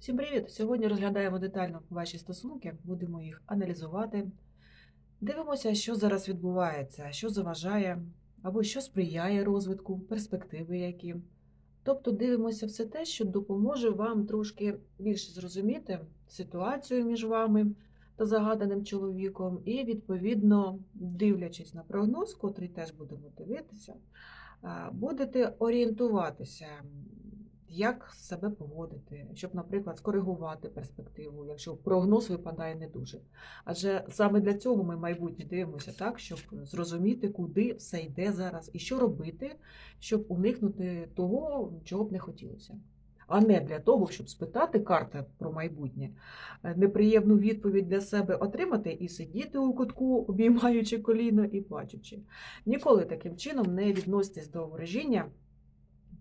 Всім привіт! Сьогодні розглядаємо детально ваші стосунки, будемо їх аналізувати. Дивимося, що зараз відбувається, що заважає або що сприяє розвитку, перспективи які. Тобто дивимося все те, що допоможе вам трошки більше зрозуміти ситуацію між вами та загаданим чоловіком, і, відповідно, дивлячись на прогноз, котрий теж будемо дивитися, будете орієнтуватися, як себе поводити, щоб, наприклад, скоригувати перспективу, якщо прогноз випадає не дуже. Адже саме для цього ми майбутнє дивимося так, щоб зрозуміти, куди все йде зараз і що робити, щоб уникнути того, чого б не хотілося. А не для того, щоб спитати карта про майбутнє, е, неприємну відповідь для себе отримати і сидіти у кутку, обіймаючи коліно і плачучи. Ніколи таким чином не відноситесь до ворожіння,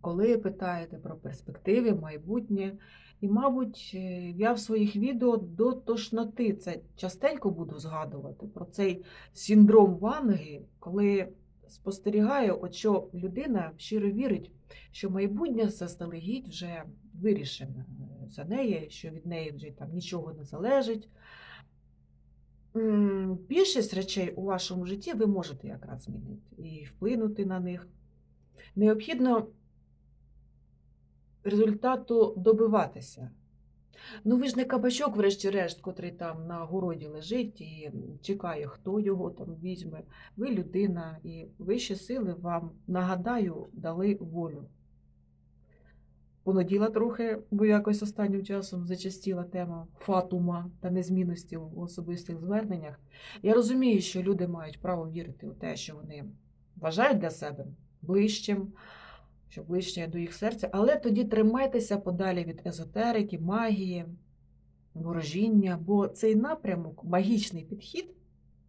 коли питаєте про перспективи, майбутнє. І, мабуть, е, я в своїх відео до тошноти це частенько буду згадувати про цей синдром Ванги, коли спостерігаю, от що людина щиро вірить, що майбутнє заздалегідь вже вирішене е, за неї, що від неї вже там нічого не залежить. Більшість речей у вашому житті ви можете якраз змінити і вплинути на них. Необхідно результату добиватися. Ну, ви ж не кабачок, врешті-решт, котрий там на городі лежить і чекає, хто його там візьме. Ви людина, і вищі сили вам, нагадаю, дали волю. Понаділа трохи, бо якось останнім часом зачастіла тема фатума та незмінності в особистих зверненнях. Я розумію, що люди мають право вірити у те, що вони вважають для себе ближчим, що ближче до їх серця, але тоді тримайтеся подалі від езотерики, магії, ворожіння, бо цей напрямок, магічний підхід,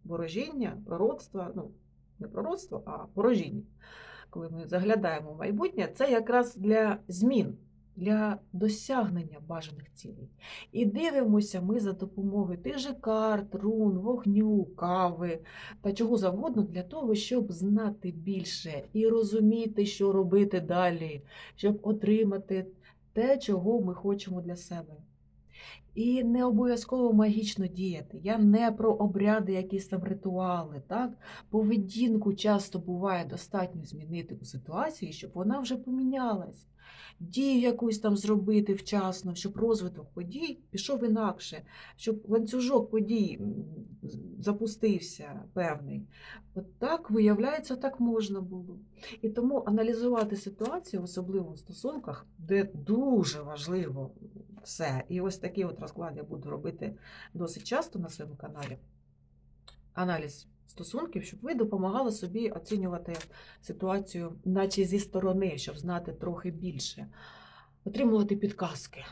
ворожіння, пророцтва, ну, не пророцтво, а ворожіння, коли ми заглядаємо в майбутнє, це якраз для змін, для досягнення бажаних цілей. І дивимося ми за допомогою тих же карт, рун, вогню, кави та чого завгодно для того, щоб знати більше і розуміти, що робити далі, щоб отримати те, чого ми хочемо для себе. І не обов'язково магічно діяти. Я не про обряди, якісь там ритуали. Так? Поведінку часто буває достатньо змінити у ситуації, щоб вона вже помінялась. Дію якусь там зробити вчасно, щоб розвиток подій пішов інакше, щоб ланцюжок подій запустився певний. От так, виявляється, так можна було. І тому аналізувати ситуацію, особливо в стосунках, де дуже важливо все. І ось такий от розклад я буду робити досить часто на своєму каналі. Аналіз стосунків, щоб ви допомагали собі оцінювати ситуацію, наче зі сторони, щоб знати трохи більше, отримувати підказки,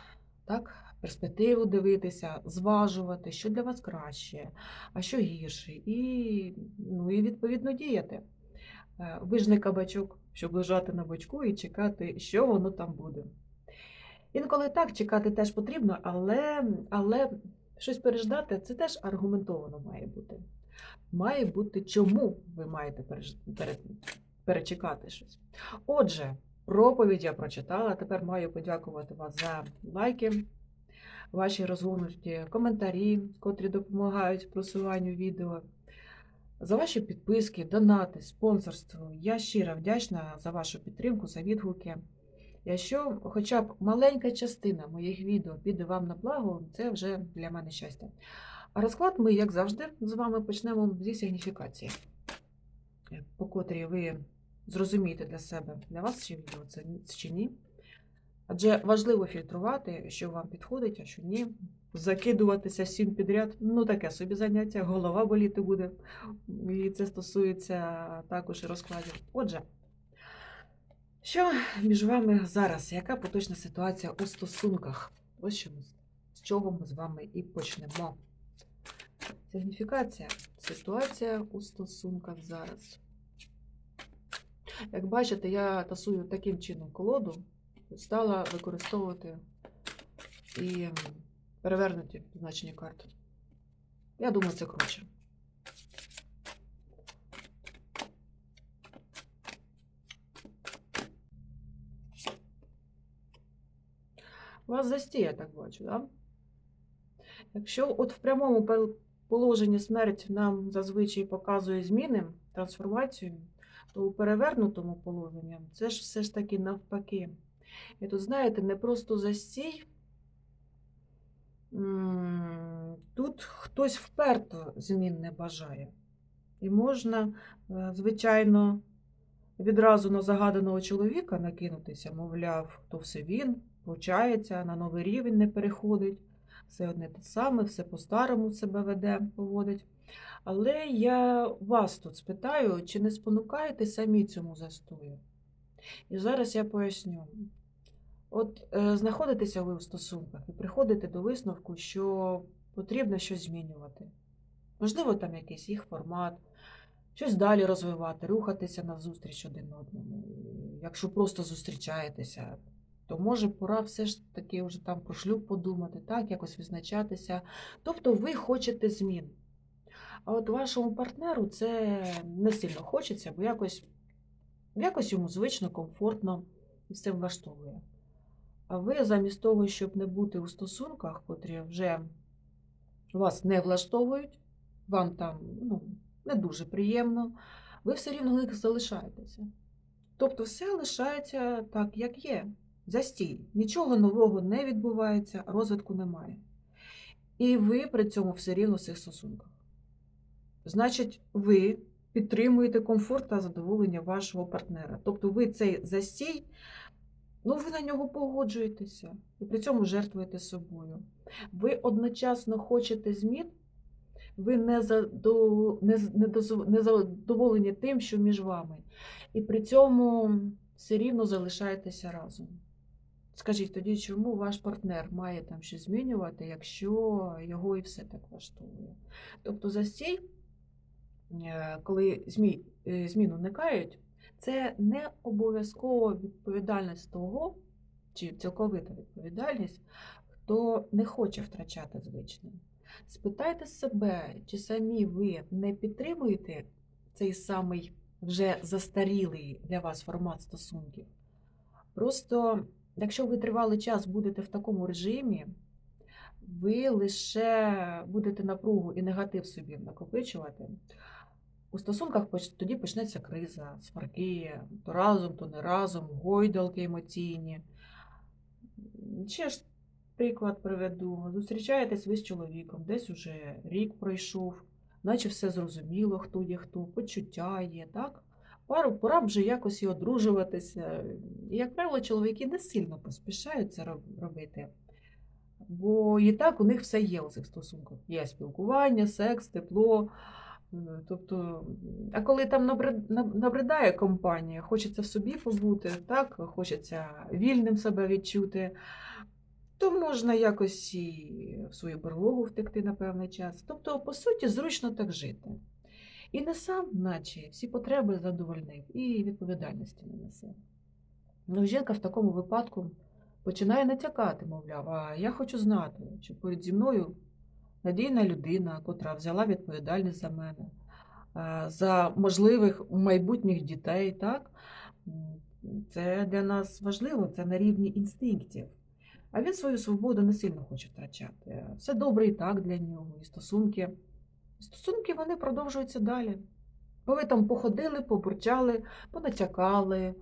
так? перспективу дивитися, зважувати, що для вас краще, а що гірше, і, ну, і відповідно діяти. Ви ж не кабачок, щоб лежати на бочку і чекати, що воно там буде. Інколи так чекати теж потрібно, але, але щось переждати це теж аргументовано має бути. Має бути, чому ви маєте перечекати щось. Отже, проповідь я прочитала. Тепер маю подякувати вас за лайки, ваші розгорнуті коментарі, котрі допомагають просуванню відео. За ваші підписки, донати, спонсорство. Я щиро вдячна за вашу підтримку, за відгуки. Якщо хоча б маленька частина моїх відео піде вам на благо, це вже для мене щастя. Розклад ми, як завжди, з вами почнемо зі сигніфікації, по котрій ви зрозумієте для себе, для вас ще відео це чи ні. Адже важливо фільтрувати, що вам підходить, а що ні. Закидуватися всім підряд, ну таке собі заняття, голова боліти буде. І це стосується також розкладів. Отже, що між вами зараз? Яка поточна ситуація у стосунках? Ось що з чого ми з вами і почнемо. Сигніфікація. Ситуація у стосунках зараз. Як бачите, я тасую таким чином колоду, стала використовувати і м, перевернуті значення карт. Я думаю, це круче. У вас застій, я так бачу, да? Якщо от в прямому положенні смерть нам зазвичай показує зміни, трансформацію, то у перевернутому положенні це ж все ж таки навпаки. І тут, знаєте, не просто застій. Тут хтось вперто змін не бажає. І можна, е, звичайно, відразу на загаданого чоловіка накинутися, мовляв, то все він, повчається, на новий рівень не переходить, все одне те саме, все по-старому себе веде, поводить. Але я вас тут спитаю, чи не спонукаєте самі цьому застою? І зараз я поясню. От е, знаходитеся ви у стосунках і приходите до висновку, що потрібно щось змінювати. Можливо, там якийсь їх формат, щось далі розвивати, рухатися навзустріч один одному. Якщо просто зустрічаєтеся, то може пора все ж таки вже там про шлюб подумати, так, якось визначатися. Тобто ви хочете змін. А от вашому партнеру це не сильно хочеться, бо якось, якось йому звично, комфортно і все влаштовує. А ви замість того, щоб не бути у стосунках, котрі вже вас не влаштовують, вам там ну, не дуже приємно, ви все рівно них залишаєтеся. Тобто все лишається так, як є. Застій. Нічого нового не відбувається, розвитку немає. І ви при цьому все рівно в цих стосунках. Значить, ви підтримуєте комфорт та задоволення вашого партнера. Тобто ви цей застій, ну ви на нього погоджуєтеся і при цьому жертвуєте собою. Ви одночасно хочете змін, ви не, задоволені тим, що між вами. І при цьому все рівно залишаєтеся разом. Скажіть тоді, чому ваш партнер має там щось змінювати, якщо його і все так влаштовує? Тобто застій, е, коли змі, е, уникають, це не обов'язково відповідальність того, чи цілковита відповідальність, хто не хоче втрачати звичне. Спитайте себе, чи самі ви не підтримуєте цей самий вже застарілий для вас формат стосунків. Просто, якщо ви тривалий час будете в такому режимі, ви лише будете напругу і негатив собі накопичувати. У стосунках тоді почнеться криза, сварки, то разом, то не разом, гойдалки емоційні. Ще ж приклад приведу. Зустрічаєтесь ви з чоловіком, десь уже рік пройшов, наче все зрозуміло, хто є хто, почуття є, так? Пару пора б вже якось і одружуватися. Як правило, чоловіки не сильно поспішають це робити. Бо і так у них все є у цих стосунках. Є спілкування, секс, тепло. Е, Тобто, а коли там набридає компанія, хочеться в собі побути, так, хочеться вільним себе відчути, то можна якось і в свою берлогу втекти на певний час. Тобто, по суті, зручно так жити. І не сам, наче всі потреби задовольнив, і відповідальності не несе. Ну, жінка в такому випадку починає натякати, мовляв, а я хочу знати, що поряд зі мною надійна людина, котра взяла відповідальність за мене, за можливих майбутніх дітей. Так? Це для нас важливо, це на рівні інстинктів. А він свою свободу не сильно хоче втрачати. Все добре і так для нього, і стосунки. Стосунки вони продовжуються далі. Бо ви там походили, побурчали, понатякали, е,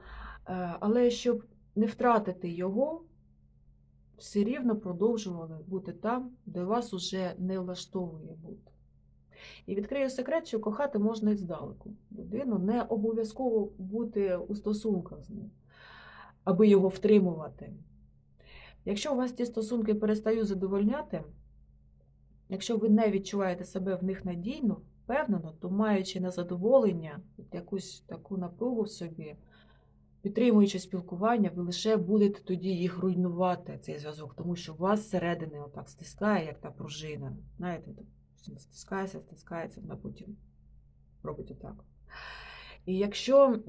але щоб не втратити його, все рівно продовжували бути там, де вас уже не влаштовує бути. І відкрию секрет, що кохати можна і здалеку. Людину не обов'язково бути у стосунках з ним, аби його втримувати. Якщо у вас ті стосунки перестають задовольняти, якщо ви не відчуваєте себе в них надійно, впевнено, то маючи незадоволення, якусь таку напругу в собі, підтримуючи спілкування, ви лише будете тоді їх руйнувати, цей зв'язок, тому що вас зсередини отак стискає, як та пружина. Знаєте, стискається, стискається, вона потім робить отак. І якщо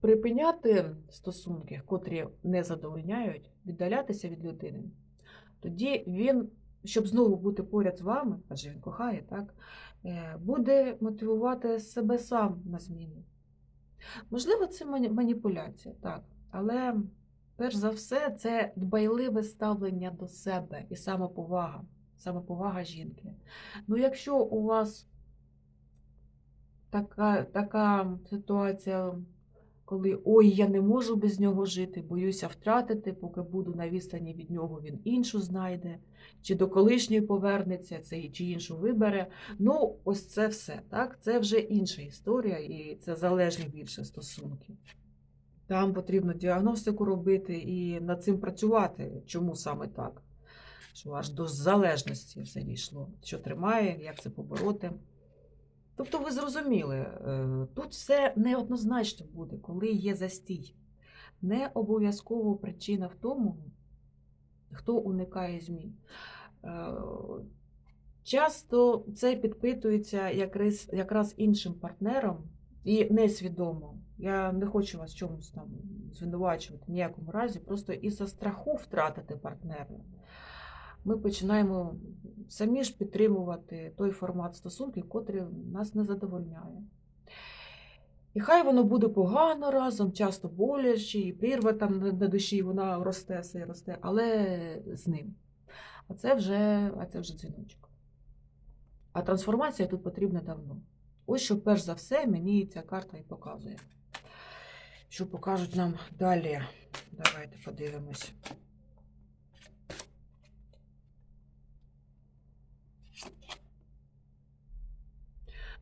припиняти стосунки, котрі не задовольняють, віддалятися від людини, тоді він, щоб знову бути поряд з вами, адже він кохає, так, е, буде мотивувати себе сам на зміну. Можливо, це маніпуляція, так, але перш за все, це дбайливе ставлення до себе і самоповага, самоповага жінки. Ну, якщо у вас така, така ситуація, коли ой, я не можу без нього жити, боюся втратити, поки буду на відстані від нього, він іншу знайде, чи до колишньої повернеться, це чи іншу вибере. Ну, ось це все. Так? Це вже інша історія, і це залежні більше стосунки. Там потрібно діагностику робити і над цим працювати. Чому саме так? Що аж до залежності все дійшло. Що тримає, як це побороти. Тобто, ви зрозуміли, е, тут все неоднозначно буде, коли є застій. Не обов'язково причина в тому, хто уникає змін. Е, Часто це підпитується якраз, якраз іншим партнером і несвідомо. Я не хочу вас чомусь там звинувачувати в ніякому разі, просто із-за страху втратити партнера. Ми починаємо самі ж підтримувати той формат стосунків, котрий нас не задовольняє. І хай воно буде погано разом, часто боляче, і прірва там на на душі, вона росте, все і росте, але з ним. А це вже, а це вже дзвіночок. А трансформація тут потрібна давно. Ось що перш за все мені ця карта і показує. Що покажуть нам далі. Давайте подивимось.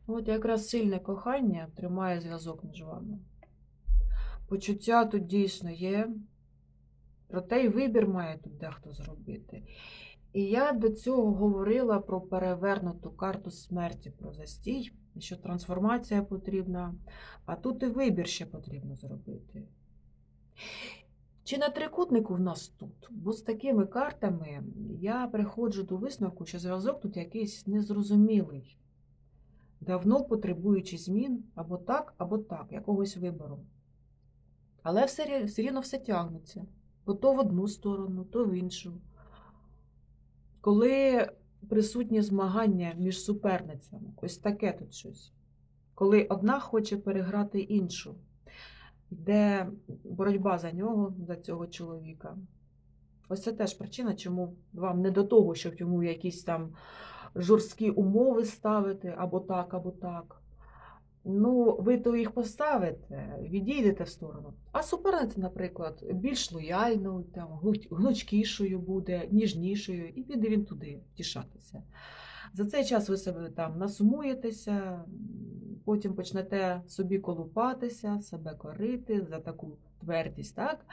Ну, От якраз сильне кохання тримає зв'язок між вами. Почуття тут дійсно є. Проте й вибір має тут дехто зробити. І я до цього говорила про перевернуту карту смерті, про застій, що трансформація потрібна, а тут і вибір ще потрібно зробити. Чи на трикутнику в нас тут? Бо з такими картами я приходжу до висновку, що зв'язок тут якийсь незрозумілий, давно потребуючи змін або так, або так, якогось вибору. Але все, все рівно все тягнеться. Бо то в одну сторону, то в іншу. Коли присутні змагання між суперницями, ось таке тут щось. Коли одна хоче переграти іншу, йде боротьба за нього, за цього чоловіка. Ось це теж причина, чому вам не до того, щоб йому якісь там жорсткі умови ставити, або так, або так. Ну, ви то їх поставите, відійдете в сторону. А суперниця, наприклад, більш лояльною, там, гнучкішою буде, ніжнішою, і піде він туди втішатися. За цей час ви себе там насумуєтеся, потім почнете собі колупатися, себе корити за таку твердість, так?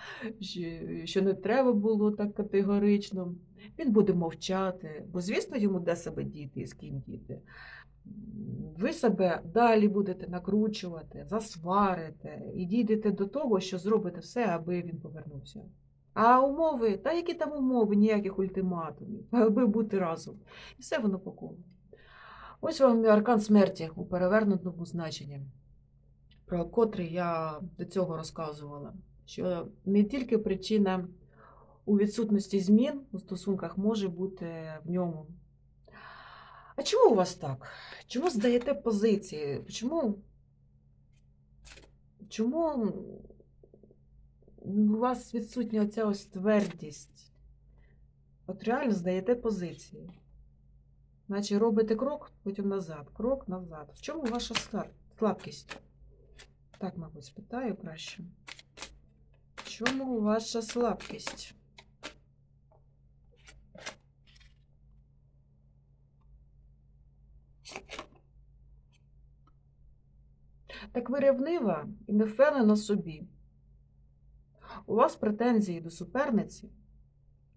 що- не треба було так категорично. Він буде мовчати, бо, звісно, йому де себе діти і з ким діти. Ви себе далі будете накручувати, засварите і дійдете до того, що зробите все, аби він повернувся. А умови, та які там умови, ніяких ультиматумів, аби бути разом. І все воно по колу. Ось вам аркан смерті у перевернутому значенні, про котрий я до цього розказувала. Що не тільки причина у відсутності змін у стосунках може бути в ньому. А чому у вас так? Чому здаєте позиції? Чому, чому у вас відсутня оця ось твердість? От реально здаєте позиції. Наче робите крок, потім назад, крок назад. В чому ваша слабкість? Так, мабуть, спитаю краще. В чому ваша слабкість? Так ви ревнива і не впевнена собі. У вас претензії до суперниці,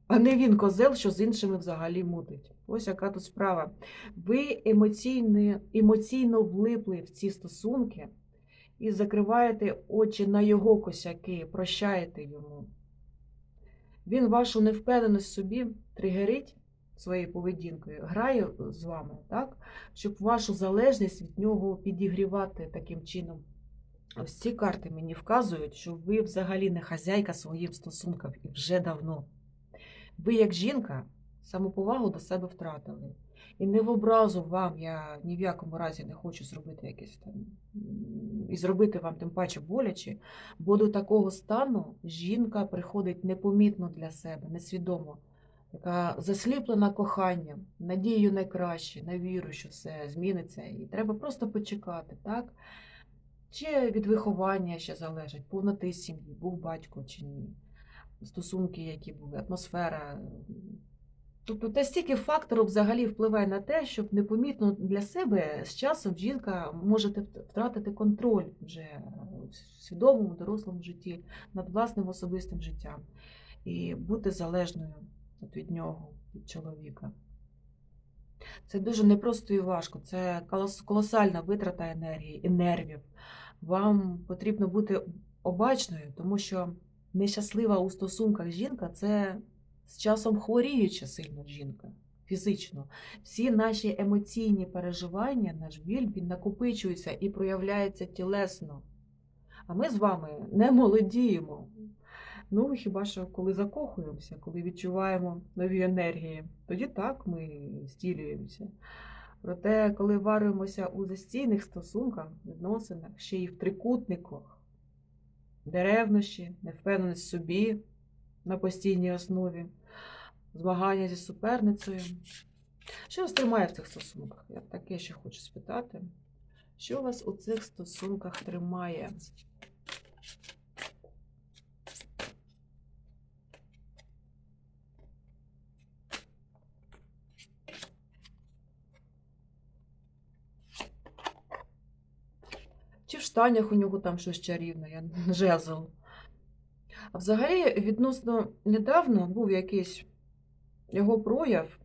а не він козел, що з іншими взагалі мутить. Ось яка тут справа. Ви емоційно, емоційно влипли в ці стосунки і закриваєте очі на його косяки, прощаєте йому. Він вашу невпевненість в собі тригерить своєю поведінкою, грає з вами, так? щоб вашу залежність від нього підігрівати таким чином. Ось ці карти мені вказують, що ви взагалі не хазяйка своїм стосункам і вже давно. Ви, як жінка, самоповагу до себе втратили. І не в образу вам, я ні в якому разі не хочу зробити якесь там і зробити вам тим паче боляче, бо до такого стану жінка приходить непомітно для себе, несвідомо, така засліплена коханням, надією на краще, на віру, що все зміниться. І треба просто почекати, так? Чи від виховання ще залежить, повноти сім'ї, був батько чи ні, стосунки, які були, атмосфера. Тобто те стільки факторів взагалі впливає на те, щоб непомітно для себе з часом жінка може втратити контроль вже в свідомому, дорослому житті над власним особистим життям і бути залежною від нього, від чоловіка. Це дуже непросто і важко. Це колосальна витрата енергії і нервів. Вам потрібно бути обачною, тому що нещаслива у стосунках жінка це з часом хворіюча сильно жінка фізично. Всі наші емоційні переживання, наш біль, він накопичується і проявляється тілесно. А ми з вами не молодіємо. Ну, хіба що коли закохуємося, коли відчуваємо нові енергії, тоді так ми стілюємося. Проте, коли варюємося у застійних стосунках, відносинах, ще й в трикутниках, де ревнощі, невпевненість в собі на постійній основі, змагання зі суперницею. Що вас тримає в цих стосунках? Я таке ще хочу спитати. Що вас у цих стосунках тримає? Чи в штанях у нього там щось чарівне, я жезл. А взагалі, відносно недавно був якийсь його прояв,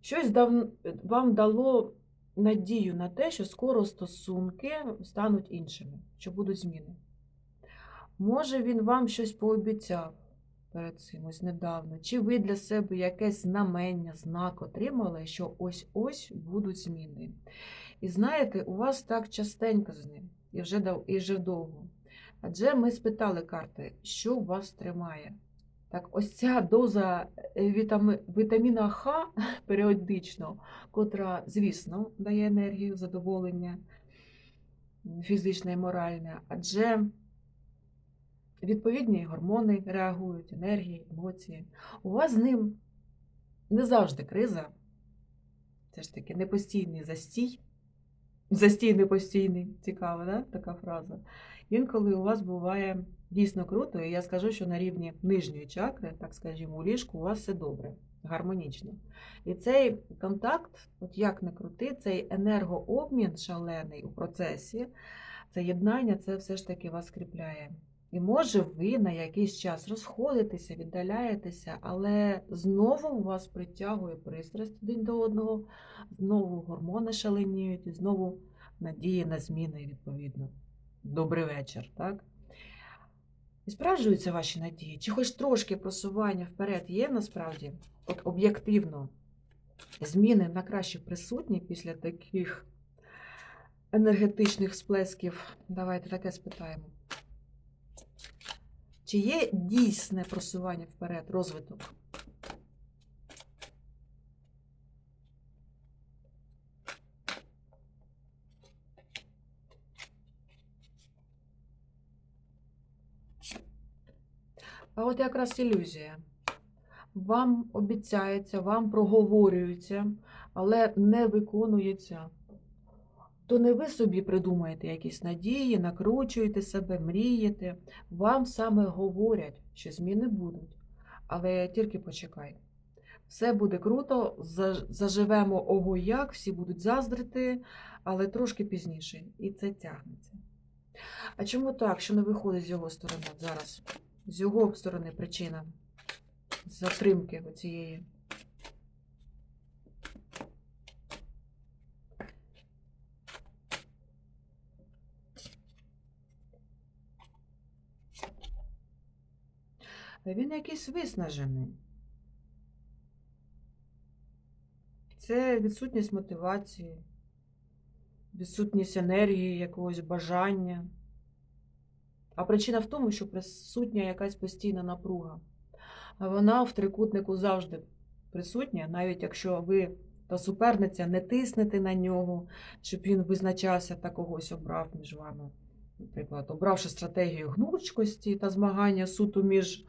щось дав, вам дало надію на те, що скоро стосунки стануть іншими, що будуть зміни. Може, він вам щось пообіцяв перед цим ось недавно, чи ви для себе якесь знамення, знак отримали, що ось-ось будуть зміни. І знаєте, у вас так частенько з ним, і вже, і вже довго. Адже ми спитали карти, що вас тримає. Так, ось ця доза е, вітаміна Х періодично, котра, звісно, дає енергію, задоволення фізичне і моральне, адже відповідні гормони реагують, енергії, емоції. У вас з ним не завжди криза, це ж таки не постійний застій. Застій не постійний, цікава, да? така фраза. Інколи у вас буває дійсно круто, і я скажу, що на рівні нижньої чакри, так скажімо, у ліжку у вас все добре, гармонічно. І цей контакт, от як не крути, цей енергообмін шалений у процесі, це єднання, це все ж таки вас скріпляє. І може ви на якийсь час розходитеся, віддаляєтеся, але знову у вас притягує пристрасть один до одного, знову гормони шаленіють, і знову надії на зміни, відповідно. Добрий вечір, так? І справджуються ваші надії? Чи хоч трошки просування вперед є насправді? От об'єктивно зміни на краще присутні після таких енергетичних сплесків? Давайте таке спитаємо. Чи є дійсне просування вперед, розвиток? А от якраз ілюзія. Вам обіцяється, вам проговорюється, але не виконується. То не ви собі придумаєте якісь надії, накручуєте себе, мрієте. Вам саме говорять, що зміни будуть. Але тільки почекай. Все буде круто, заживемо ого як, всі будуть заздрити, але трошки пізніше. І це тягнеться. А чому так, що не виходить з його сторони зараз? З його сторони причина затримки оцієї. Він якийсь виснажений. Це відсутність мотивації, відсутність енергії, якогось бажання. А причина в тому, що присутня якась постійна напруга. Вона в трикутнику завжди присутня, навіть якщо ви та суперниця, не тиснете на нього, щоб він визначався та когось обрав між вами. Наприклад, обравши стратегію гнучкості та змагання суто між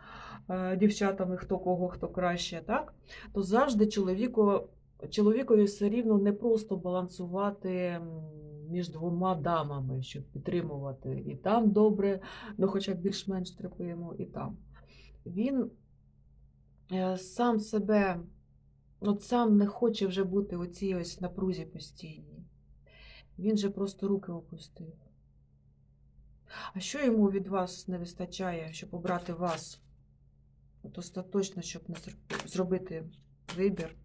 е, дівчатами, хто кого, хто краще, так? то завжди чоловіку, чоловікові все рівно не просто балансувати між двома дамами, щоб підтримувати і там добре, ну хоча б більш-менш терпимо, і там. Він е, сам себе, от сам не хоче вже бути у цій ось напрузі постійній. Він же просто руки опустив. А що йому від вас не вистачає, щоб обрати вас? От остаточно, щоб не зробити вибір.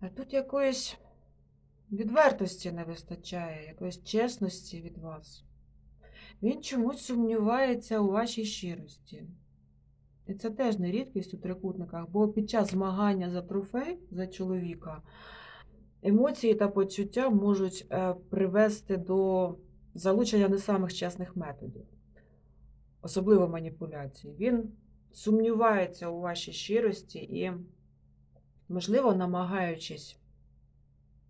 А тут якоїсь відвертості не вистачає, якоїсь чесності від вас. Він чомусь сумнівається у вашій щирості. І це теж не рідкість у трикутниках, бо під час змагання за трофей за чоловіка емоції та почуття можуть е, привести до залучення не самих чесних методів, особливо маніпуляцій. Він сумнівається у вашій щирості і, можливо, намагаючись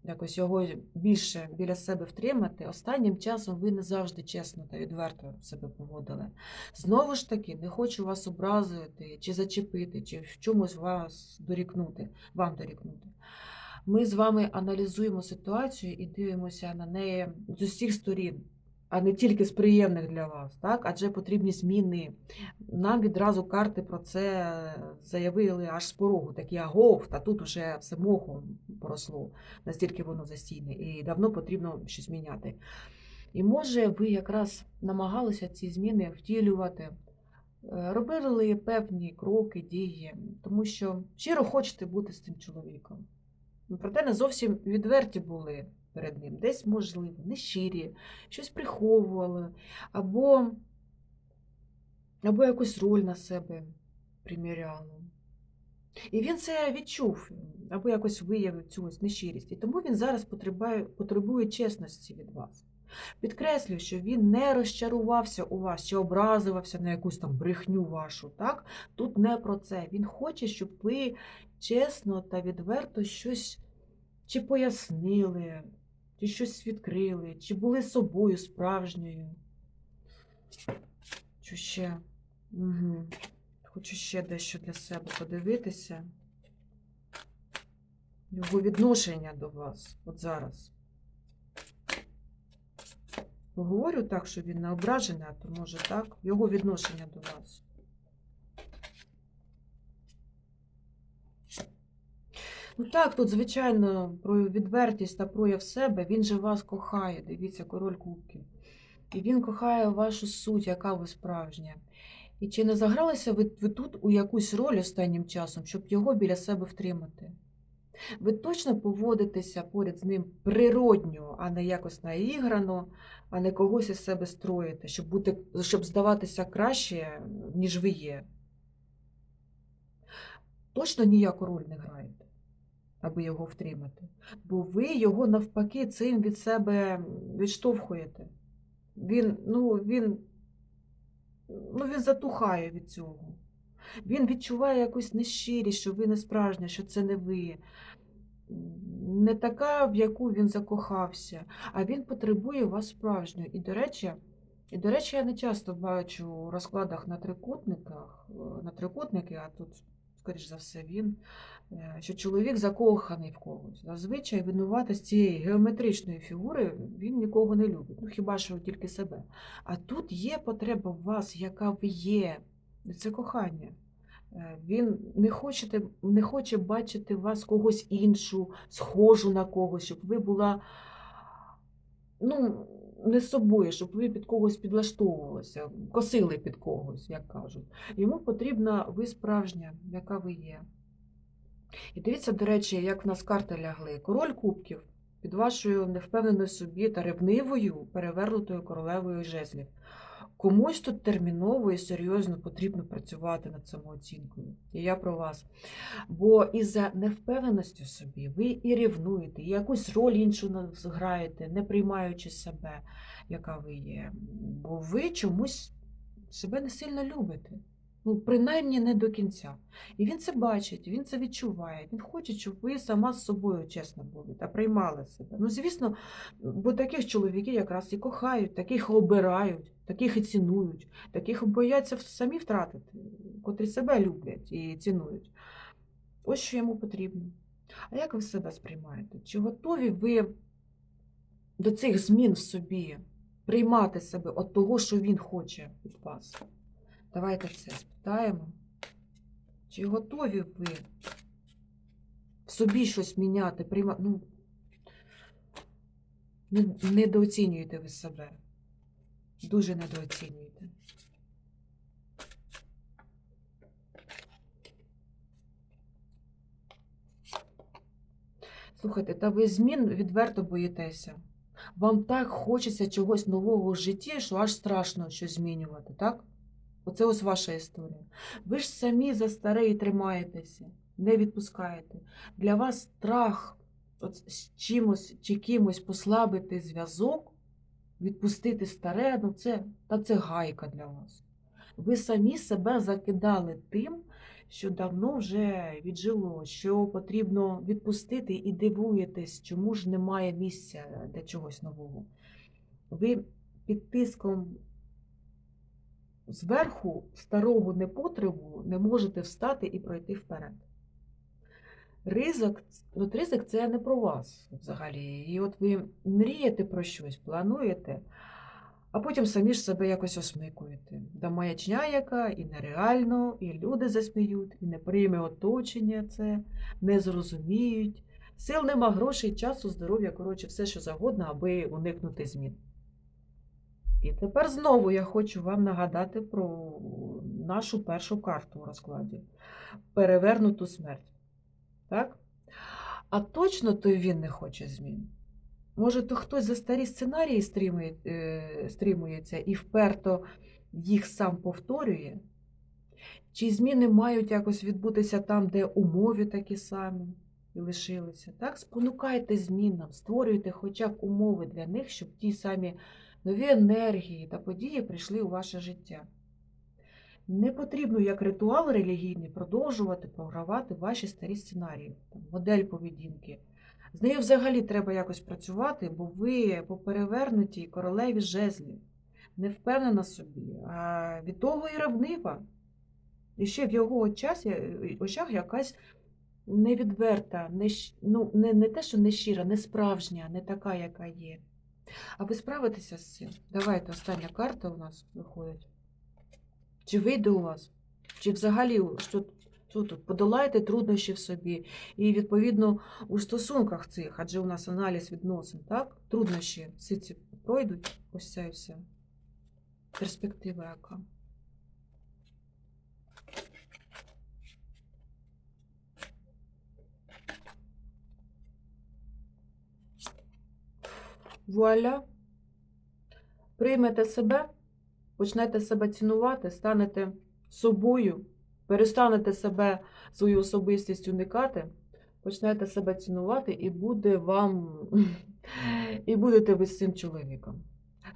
якось його більше біля себе втримати, останнім часом ви не завжди чесно та відверто себе поводили. Знову ж таки, не хочу вас образити, чи зачепити, чи в чомусь вас дорікнути, вам дорікнути. Ми з вами аналізуємо ситуацію і дивимося на неї з усіх сторін, а не тільки з приємних для вас, так? адже потрібні зміни. Нам відразу карти про це заявили аж з порогу, такі агов, та тут вже все мохом поросло, настільки воно застійне, і давно потрібно щось міняти. І може ви якраз намагалися ці зміни втілювати, е, робили певні кроки, дії, тому що щиро хочете бути з цим чоловіком. Проте не зовсім відверті були перед ним. Десь, можливо, нещирі, щось приховували, або, або якусь роль на себе приміряли. І він це відчув, або якось виявив цю нещирість. І тому він зараз потребує, потребує чесності від вас. Підкреслюю, що він не розчарувався у вас чи образився на якусь там брехню вашу. Так? Тут не про це. Він хоче, щоб ви чесно та відверто щось чи пояснили, чи щось відкрили, чи були собою справжньою. Що ще? Угу. Хочу ще дещо для себе подивитися. Його відношення до вас от зараз. Говорю так, що він не ображений, а то може так. Його відношення до вас. Ну так, тут, звичайно, про відвертість та прояв себе, він же вас кохає. Дивіться, король кубків. І він кохає вашу суть, яка ви справжня. І чи не загралися ви, ви тут у якусь роль останнім часом, щоб його біля себе втримати? Ви точно поводитеся поряд з ним природньо, а не якось наіграно, а не когось із себе строїте, щоб, бути, щоб здаватися краще, ніж ви є. Точно ніяку роль не граєте, аби його втримати. Бо ви його навпаки цим від себе відштовхуєте. Він, ну, він, ну, він затухає від цього. Він відчуває якусь нещирість, що ви не справжня, що це не ви. Не така, в яку він закохався, а він потребує вас справжньою. І, до речі, і, до речі, я не часто бачу у розкладах на трикутниках, е, на трикутники, а тут, скоріш за все, він, що чоловік закоханий в когось. Зазвичай винувати з цієї геометричної фігури він нікого не любить, ну хіба що тільки себе. А тут є потреба в вас, яка ви є. Це кохання. Е, Він не, хочете, не хоче бачити вас когось іншу, схожу на когось, щоб ви була ну, не собою, щоб ви під когось підлаштовувалися, косили під когось, як кажуть. Йому потрібна ви справжня, яка ви є. І дивіться, до речі, як в нас карти лягли. Король кубків під вашою невпевненою собі та ревнивою перевернутою королевою жезлів. Комусь тут терміново і серйозно потрібно працювати над самооцінкою. І я про вас. Бо із-за невпевненості собі ви і рівнуєте, і якусь роль іншу граєте, не приймаючи себе, яка ви є. Бо ви чомусь себе не сильно любите. Ну, принаймні не до кінця. І він це бачить, він це відчуває. Він хоче, щоб ви сама з собою чесно були та приймали себе. Ну, звісно, бо таких чоловіків якраз і кохають, таких обирають, таких і цінують, таких бояться самі втратити, котрі себе люблять і цінують. Ось що йому потрібно. А як ви себе сприймаєте? Чи готові ви до цих змін в собі приймати себе від того, що він хоче від вас? Давайте це спитаємо. Чи готові ви в собі щось міняти, приймати? Ну, недооцінюєте ви себе. Дуже недооцінюєте. Слухайте, та ви змін відверто боїтеся. Вам так хочеться чогось нового в житті, що аж страшно щось змінювати, так? Оце ось ваша історія. Ви ж самі за старе і тримаєтеся, не відпускаєте. Для вас страх от з чимось чи кимось послабити зв'язок, відпустити старе, ну це, та це гайка для вас. Ви самі себе закидали тим, що давно вже віджило, що потрібно відпустити і дивуєтесь, чому ж немає місця для чогось нового. Ви під тиском зверху старого непотребу не можете встати і пройти вперед. Ризик, от ризик це не про вас взагалі. І от ви мрієте про щось, плануєте, а потім самі ж себе якось осмикуєте. Да маячня яка, і нереально, і люди засміють, і не прийме оточення це, не зрозуміють. Сил нема, грошей, часу, здоров'я, коротше, все, що завгодно, аби уникнути змін. І тепер знову я хочу вам нагадати про нашу першу карту у розкладі перевернуту смерть. Так? А точно то він не хоче змін. Може, то хтось за старі сценарії стрімує, е, стрімується і вперто їх сам повторює? Чи зміни мають якось відбутися там, де умови такі самі і лишилися? Так? Спонукайте змінам, створюйте хоча б умови для них, щоб ті самі нові енергії та події прийшли у ваше життя. Не потрібно як ритуал релігійний продовжувати програвати ваші старі сценарії, модель поведінки. З нею взагалі треба якось працювати, бо ви по перевернутій королеві жезлів, не впевнена собі, а від того і ревнива. І ще в його очах, очах якась невідверта, не, ну, не, не те, що не щира, не справжня, не така, яка є. А ви справитеся з цим? Давайте остання карта у нас виходить. Чи вийде у вас? Чи взагалі що, що тут? Подолаєте труднощі в собі. І, відповідно, у стосунках цих, адже у нас аналіз відносин, так? Труднощі всі ці пройдуть, ось ця і все. Перспектива яка. Вуаля. Приймете себе, почнете себе цінувати, станете собою, перестанете себе, свою особистість уникати, почнете себе цінувати, і буде вам, і будете ви з цим чоловіком.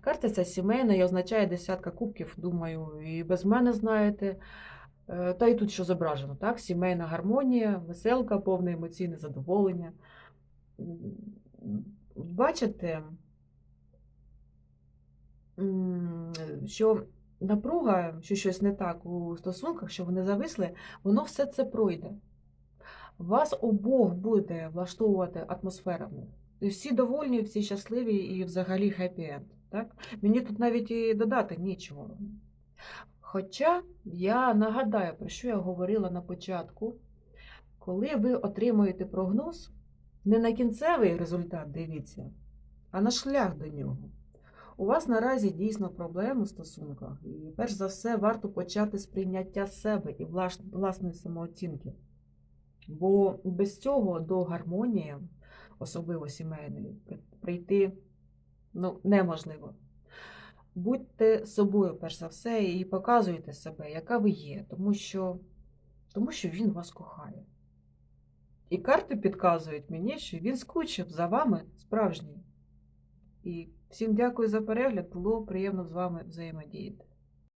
Карта ця сімейна і означає десятка кубків, думаю, і без мене знаєте. Е, Та й тут що зображено, так? Сімейна гармонія, веселка, повне емоційне задоволення. Бачите, що напруга, що щось не так у стосунках, що вони зависли, воно все це пройде. Вас обох буде влаштовувати атмосфера в всі довольні, всі щасливі і взагалі хеппі-енд. Так? Мені тут навіть і додати нічого. Хоча я нагадаю, про що я говорила на початку, коли ви отримуєте прогноз, не на кінцевий результат дивіться, а на шлях до нього. У вас наразі дійсно проблеми у стосунках, і перш за все варто почати з прийняття себе і власної самооцінки. Бо без цього до гармонії, особливо сімейної, прийти ну, неможливо. будьте собою, перш за все, і показуйте себе, яка ви є, тому що, тому що він вас кохає. І карти підказують мені, що він скучив за вами справжній. І всім дякую за перегляд. Було приємно з вами взаємодіяти.